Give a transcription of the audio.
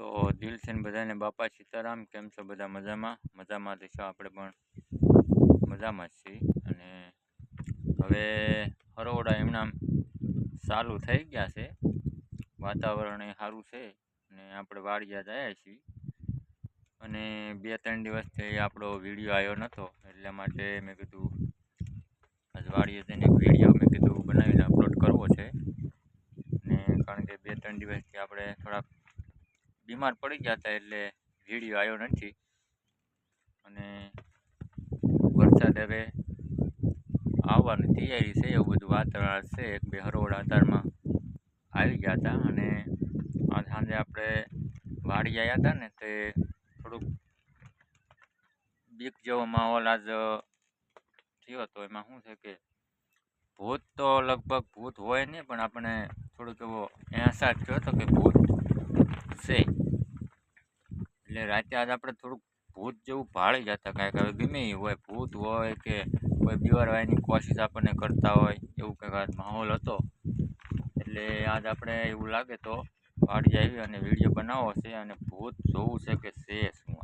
તો દિલથી ને બધાને, બાપા સીતારામ, કેમ છો બધા મજામાં? મજામાં તો છો આપણે પણ? મજામાં જ છીએ. અને હવે હરોડા એમના ચાલુ થઈ ગયા છે. વાતાવરણ એ સારું છે અને આપણે વાડિયા જાય છીએ. અને બે ત્રણ દિવસથી આપણો વીડિયો આવ્યો નહોતો એટલા માટે મેં કીધું આજ વાડીએ જઈને એક વીડિયો મેં કીધું બનાવીને અપલોડ કરવો છે. ને કારણ કે બે ત્રણ દિવસથી આપણે થોડાક બીમાર પડી ગયા હતા એટલે વીડિયો આવ્યો નથી. અને વરસાદ હવે આવવાની તૈયારી છે, એવું બધું વાતાવરણ છે. એક બે હરોળા આધારમાં આવી ગયા હતા અને આ સાંજે આપણે વાડી આવ્યા હતા ને તે થોડુંક બીક જેવો માહોલ આજ થયો હતો. એમાં શું છે કે ભૂત તો લગભગ ભૂત હોય નહીં, પણ આપણે થોડુંક એવો અહેસાસ થયો હતો કે ભૂત છે. એટલે રાતે આજ આપણે થોડુંક ભૂત જેવું ભાળી જતા કાંઈક. હવે ગમે હોય, ભૂત હોય કે કોઈ બીવારવાની કોશિશ આપણને કરતા હોય, એવું કંઈક માહોલ હતો. એટલે આજ આપણે એવું લાગે તો વાડી આવી અને વીડિયો બનાવવો છે અને ભૂત જોવું છે કે છે શું